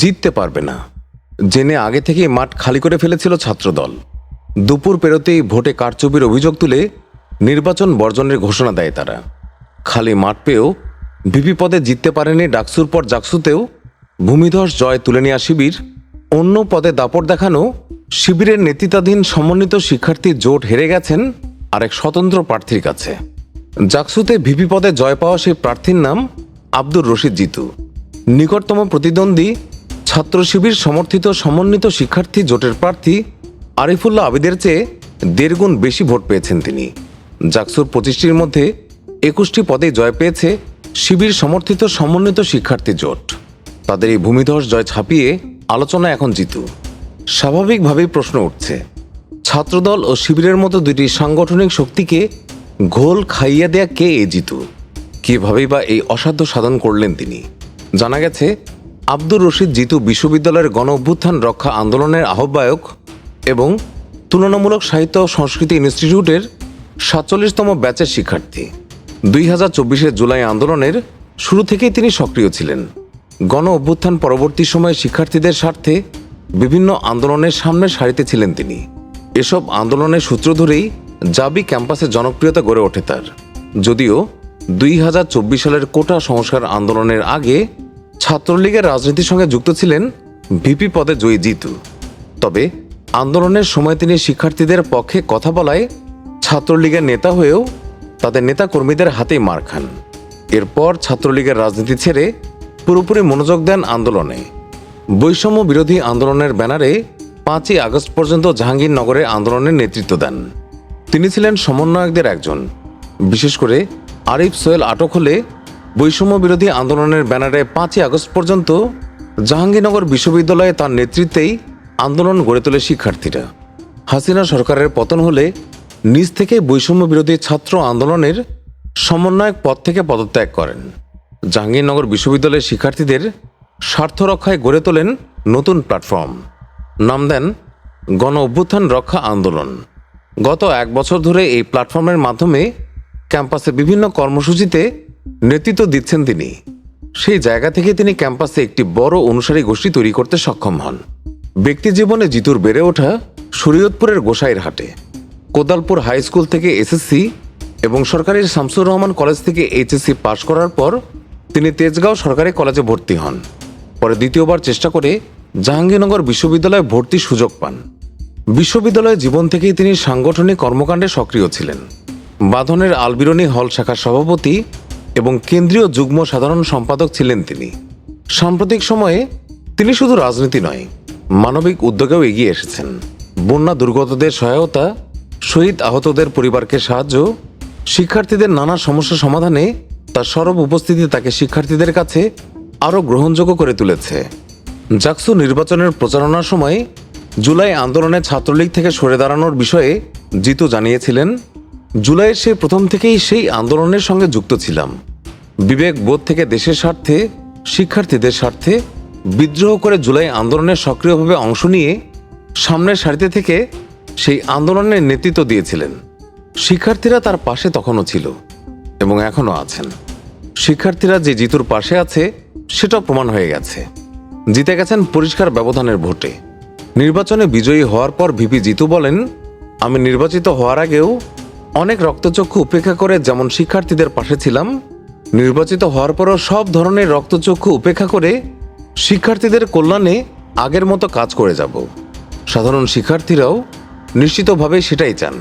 জিততে পারবে না। জেনে আগে থেকেই মাঠ খালি করে ফেলেছিল ছাত্রদল। দুপুর পেরোতেই ভোটে কারচুপির অভিযোগ তুলে নির্বাচন বর্জনের ঘোষণা দেয় তারা। খালি মাঠ পেয়েও ভিপি পদে জিততে পারেনি ডাকসুর পর জাকসুতেও ভূমিধস জয় তুলে নেওয়া শিবির। অন্য পদে দাপট দেখানো শিবিরের নেতৃত্বাধীন সমন্বিত শিক্ষার্থী জোট হেরে গেছেন আরেক স্বতন্ত্র প্রার্থীর কাছে। জাকসুতে ভিপি পদে জয় পাওয়া সেই প্রার্থীর নাম আব্দুর রশিদ জিতু। নিকটতম প্রতিদ্বন্দ্বী ছাত্র শিবির সমর্থিত সমন্বিত শিক্ষার্থী জোটের প্রার্থী আরিফুল্লাহ আবিদের চেয়ে দেড় গুণ বেশি ভোট পেয়েছেন তিনি। জাকসুর পঁচিশটির মধ্যে একুশটি পদে জয় পেয়েছে শিবির সমর্থিত সমন্বিত শিক্ষার্থী জোট। তাদের এই ভূমিধস জয় ছাপিয়ে আলোচনা এখন জিতু। স্বাভাবিকভাবেই প্রশ্ন উঠছে, ছাত্রদল ও শিবিরের মতো দুটি সাংগঠনিক শক্তিকে ঘোল খাইয়ে দেয়া কে এ জিতু? কিভাবেই বা এই অসাধ্য সাধন করলেন তিনি? জানা গেছে আব্দুর রশিদ জিতু বিশ্ববিদ্যালয়ের গণ অভ্যুত্থান রক্ষা আন্দোলনের আহ্বায়ক এবং তুলনামূলক সাহিত্য ও সংস্কৃতি ইনস্টিটিউটের সাতচল্লিশতম ব্যাচের শিক্ষার্থী। দুই হাজার চব্বিশের জুলাই আন্দোলনের শুরু থেকেই তিনি সক্রিয় ছিলেন। গণ অভ্যুত্থান পরবর্তী সময়ে শিক্ষার্থীদের স্বার্থে বিভিন্ন আন্দোলনের সামনের সারিতে ছিলেন তিনি। এসব আন্দোলনের সূত্র ধরেই জাবি ক্যাম্পাসে জনপ্রিয়তা গড়ে ওঠে তার। যদিও দুই হাজার চব্বিশ সালের কোটা সংস্কার আন্দোলনের আগে ছাত্রলীগের রাজনীতির সঙ্গে যুক্ত ছিলেন ভিপি পদে জয়ী জিতু। তবে আন্দোলনের সময় তিনি শিক্ষার্থীদের পক্ষে কথা বলায় ছাত্রলীগের নেতা হয়েও তাদের নেতাকর্মীদের হাতেই মার খান। এরপর ছাত্রলীগের রাজনীতি ছেড়ে পুরোপুরি মনোযোগ দেন আন্দোলনে। বৈষম্য বিরোধী আন্দোলনের ব্যানারে পাঁচই আগস্ট পর্যন্ত জাহাঙ্গীরনগরে আন্দোলনের নেতৃত্ব দেন। তিনি ছিলেন সমন্বয়কদের একজন। বিশেষ করে আরিফ সোহেল আটক হলে বৈষম্য বিরোধী আন্দোলনের ব্যানারে পাঁচই আগস্ট পর্যন্ত জাহাঙ্গীরনগর বিশ্ববিদ্যালয়ে তার নেতৃত্বেই আন্দোলন গড়ে তোলে শিক্ষার্থীরা। হাসিনা সরকারের পতন হলে নিজ থেকে বৈষম্য বিরোধী ছাত্র আন্দোলনের সমন্বয়ক পদ থেকে পদত্যাগ করেন। জাহাঙ্গীরনগর বিশ্ববিদ্যালয়ের শিক্ষার্থীদের স্বার্থ রক্ষায় গড়ে তোলেন নতুন প্ল্যাটফর্ম। নাম দেন গণ অভ্যুত্থান রক্ষা আন্দোলন। গত এক বছর ধরে এই প্ল্যাটফর্মের মাধ্যমে ক্যাম্পাসে বিভিন্ন কর্মসূচিতে নেতৃত্ব দিচ্ছেন তিনি। সেই জায়গা থেকে তিনি ক্যাম্পাসে একটি বড় অনুসারী গোষ্ঠী তৈরি করতে সক্ষম হন। ব্যক্তি জীবনে জিতুর বেড়ে ওঠা শরীয়তপুরের গোসাইর হাটে কোদালপুর হাই স্কুল থেকে এসএসসি এবং সরকারি শামসুর রহমান কলেজ থেকে এইচএসসি পাশ করার পর তিনি তেজগাঁও সরকারি কলেজে ভর্তি হন। পরে দ্বিতীয়বার চেষ্টা করে জাহাঙ্গীরনগর বিশ্ববিদ্যালয়ে ভর্তির সুযোগ পান। বিশ্ববিদ্যালয় জীবন থেকেই তিনি সাংগঠনিক কর্মকাণ্ডে সক্রিয় ছিলেন। বাঁধনের আলবিরনি হল শাখার সভাপতি এবং কেন্দ্রীয় যুগ্ম সাধারণ সম্পাদক ছিলেন তিনি। সাম্প্রতিক সময়ে তিনি শুধু রাজনীতি নয়, মানবিক উদ্যোগেও এগিয়ে এসেছেন। বন্যা দুর্গতদের সহায়তা, শহীদ আহতদের পরিবারকে সাহায্য, শিক্ষার্থীদের নানা সমস্যা সমাধানে তার সরব উপস্থিতি তাকে শিক্ষার্থীদের কাছে আরও গ্রহণযোগ্য করে তুলেছে। জাকসু নির্বাচনের প্রচারণার সময় জুলাই আন্দোলনে ছাত্রলীগ থেকে সরে দাঁড়ানোর বিষয়ে জিতু জানিয়েছিলেন জুলাইয়ের সেই প্রথম থেকেই সেই আন্দোলনের সঙ্গে যুক্ত ছিলাম। বিবেক বোধ থেকে দেশের স্বার্থে, শিক্ষার্থীদের স্বার্থে বিদ্রোহ করে জুলাই আন্দোলনে সক্রিয়ভাবে অংশ নিয়ে সামনের সারিতে থেকে সেই আন্দোলনের নেতৃত্ব দিয়েছিলেন। শিক্ষার্থীরা তার পাশে তখনও ছিল এবং এখনও আছেন। শিক্ষার্থীরা যে জিতুর পাশে আছে, সেটাও প্রমাণ হয়ে গেছে। জিতে গেছেন পরিষ্কার ব্যবধানের ভোটে। নির্বাচনে বিজয়ী হওয়ার পর ভিপি জিতু বলেন, আমি নির্বাচিত হওয়ার আগেও অনেক রক্তচক্ষু উপেক্ষা করে যেমন শিক্ষার্থীদের পাশে ছিলাম, নির্বাচিত হওয়ার পরও সব ধরনের রক্তচক্ষু উপেক্ষা করে শিক্ষার্থীদের কল্যাণে আগের মতো কাজ করে যাব। সাধারণ শিক্ষার্থীরাও নিশ্চিতভাবে সেটাই চান।